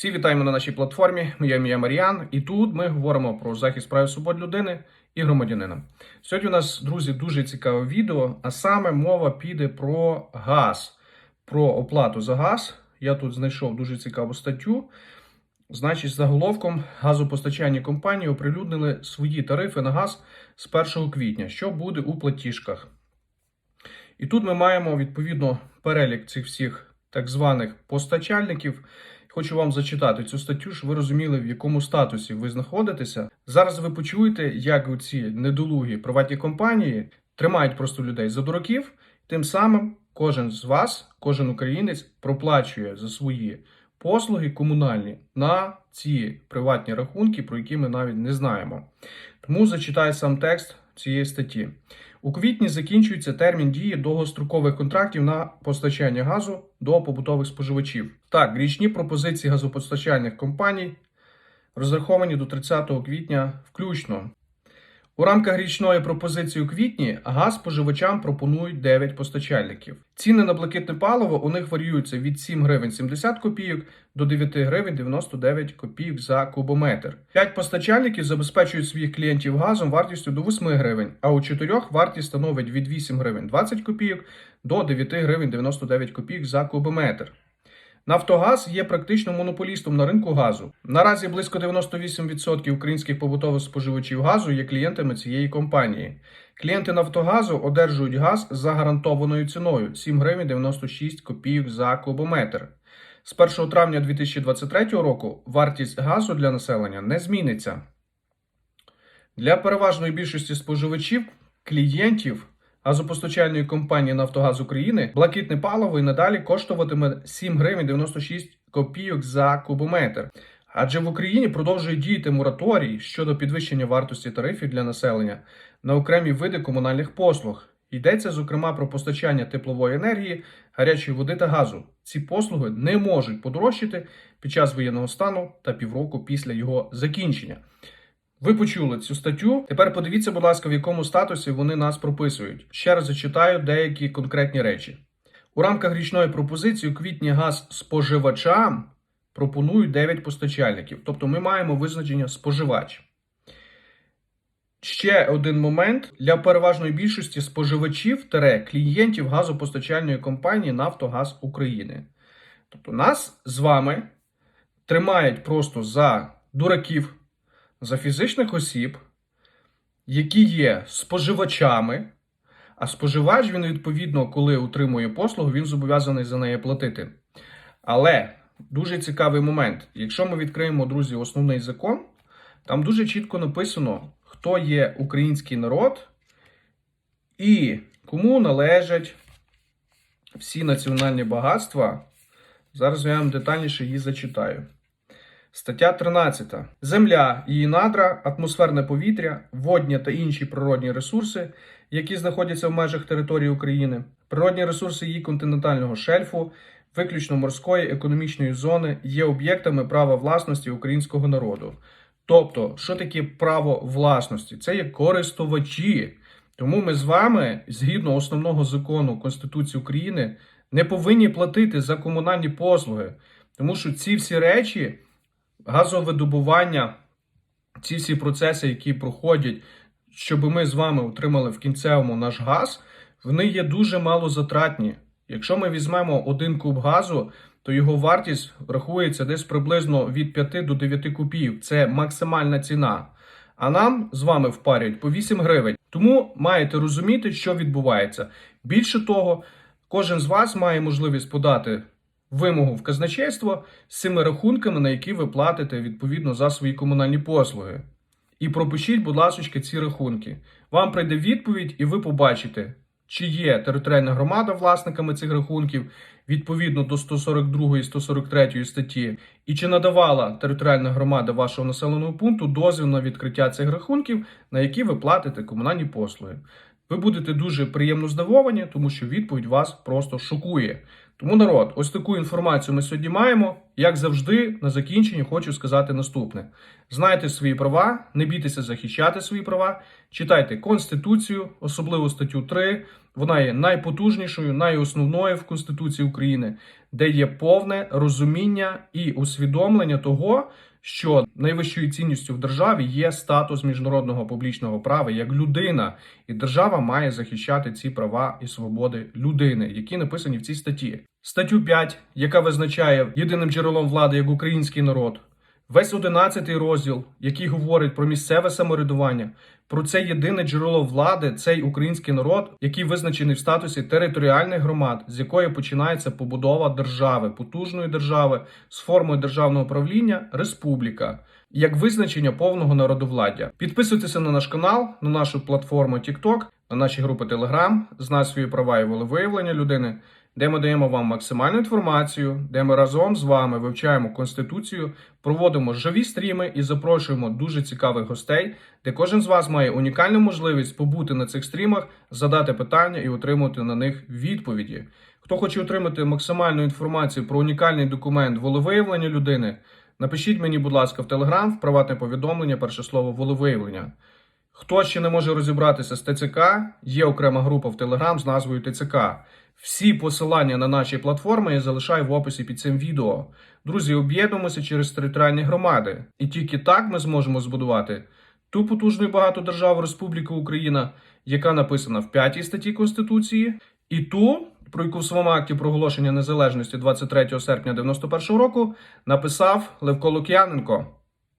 Всі вітаємо на нашій платформі. Моє ім'я Маріан, і тут ми говоримо про захист прав і свобод людини і громадянина. Сьогодні у нас, друзі, дуже цікаве відео, а саме мова піде про газ, про оплату за газ. Я тут знайшов дуже цікаву статтю. Значить, заголовком газопостачальні компанії оприлюднили свої тарифи на газ з 1 квітня. Що буде у платіжках? І тут ми маємо відповідно перелік цих всіх так званих постачальників. Хочу вам зачитати цю статтю, щоб ви розуміли, в якому статусі ви знаходитеся. Зараз ви почуєте, як ці недолугі приватні компанії тримають просто людей за дураків. Тим самим кожен з вас, кожен українець проплачує за свої послуги комунальні на ці приватні рахунки, про які ми навіть не знаємо. Тому зачитаю сам текст цієї статті. У квітні закінчується термін дії довгострокових контрактів на постачання газу до побутових споживачів. Так, річні пропозиції газопостачальних компаній розраховані до 30 квітня включно. У рамках річної пропозиції у квітні газ споживачам пропонують 9 постачальників. Ціни на блакитне паливо у них варіюються від 7 гривень 70 копійок до 9 гривень 99 копійок за кубометр. 5 постачальників забезпечують своїх клієнтів газом вартістю до 8 гривень, а у 4 вартість становить від 8 гривень 20 копійок до 9 гривень 99 копійок за кубометр. Нафтогаз є практично монополістом на ринку газу. Наразі близько 98% українських побутових споживачів газу є клієнтами цієї компанії. Клієнти Нафтогазу одержують газ за гарантованою ціною 7 гривень 96 копійок за кубометр. З 1 травня 2023 року вартість газу для населення не зміниться. Для переважної більшості споживачів, клієнтів газопостачальної компанії Нафтогаз України блакитне паливо і надалі коштуватиме 7 гривень 96 копійок за кубометр. Адже в Україні продовжує діяти мораторій щодо підвищення вартості тарифів для населення на окремі види комунальних послуг. Йдеться зокрема про постачання теплової енергії, гарячої води та газу. Ці послуги не можуть подорожчати під час воєнного стану та півроку після його закінчення. Ви почули цю статтю. Тепер подивіться, будь ласка, в якому статусі вони нас прописують. Ще раз зачитаю деякі конкретні речі. У рамках річної пропозиції у квітні газ споживачам пропонують 9 постачальників. Тобто ми маємо визначення споживач. Ще один момент для переважної більшості споживачів клієнтів газопостачальної компанії Нафтогаз України. Тобто нас з вами тримають просто за дураків за фізичних осіб, які є споживачами, а споживач, він, відповідно, коли отримує послугу, він зобов'язаний за неї платити. Але дуже цікавий момент. Якщо ми відкриємо, друзі, основний закон, там дуже чітко написано, хто є український народ і кому належать всі національні багатства. Зараз я вам детальніше її зачитаю. Стаття 13. Земля, її надра, атмосферне повітря, водні та інші природні ресурси, які знаходяться в межах території України, природні ресурси її континентального шельфу, виключно морської економічної зони, є об'єктами права власності українського народу. Тобто, що таке право власності? Це є користувачі. Тому ми з вами, згідно основного закону Конституції України, не повинні платити за комунальні послуги, тому що ці всі речі газовидобування, ці всі процеси, які проходять, щоб ми з вами отримали в кінцевому наш газ, вони є дуже малозатратні. Якщо ми візьмемо один куб газу, то його вартість рахується десь приблизно від 5 до 9 копійок. Це максимальна ціна. А нам з вами впарять по 8 гривень. Тому маєте розуміти, що відбувається. Більше того, кожен з вас має можливість подати вимогу в казначейство з цими рахунками, на які ви платите відповідно за свої комунальні послуги. І пропишіть, будь ласка, ці рахунки. Вам прийде відповідь, і ви побачите, чи є територіальна громада власниками цих рахунків відповідно до 142 і 143 статті, і чи надавала територіальна громада вашого населеного пункту дозвіл на відкриття цих рахунків, на які ви платите комунальні послуги. Ви будете дуже приємно здивовані, тому що відповідь вас просто шокує. Тому народ, ось таку інформацію ми сьогодні маємо. Як завжди, на закінченні хочу сказати наступне: знайте свої права, не бійтеся захищати свої права, читайте Конституцію, особливо статтю 3. Вона є найпотужнішою, найосновною в Конституції України, де є повне розуміння і усвідомлення того, що найвищою цінністю в державі є статус міжнародного публічного права як людина, і держава має захищати ці права і свободи людини, які написані в цій статті. Статтю 5, яка визначає єдиним джерелом влади як український народ. Весь 11 розділ, який говорить про місцеве самоврядування, про це єдине джерело влади, цей український народ, який визначений в статусі територіальних громад, з якої починається побудова держави, потужної держави з формою державного правління республіка, як визначення повного народовладдя. Підписуйтеся на наш канал, на нашу платформу TikTok, на наші групи Telegram, знай свої права і волевиявлення людини де ми даємо вам максимальну інформацію, де ми разом з вами вивчаємо конституцію, проводимо живі стріми і запрошуємо дуже цікавих гостей, де кожен з вас має унікальну можливість побути на цих стрімах, задати питання і отримати на них відповіді. Хто хоче отримати максимальну інформацію про унікальний документ волевиявлення людини, напишіть мені, будь ласка, в Телеграм, в приватне повідомлення, перше слово волевиявлення. Хто ще не може розібратися з ТЦК, є окрема група в Телеграм з назвою ТЦК. Всі посилання на наші платформи я залишаю в описі під цим відео. Друзі, об'єднуємося через територіальні громади. І тільки так ми зможемо збудувати ту потужну і багату державу Республіка Україна, яка написана в 5 статті Конституції, і ту, про яку в своєму акті проголошення незалежності 23 серпня 91 року написав Левко Лук'яненко.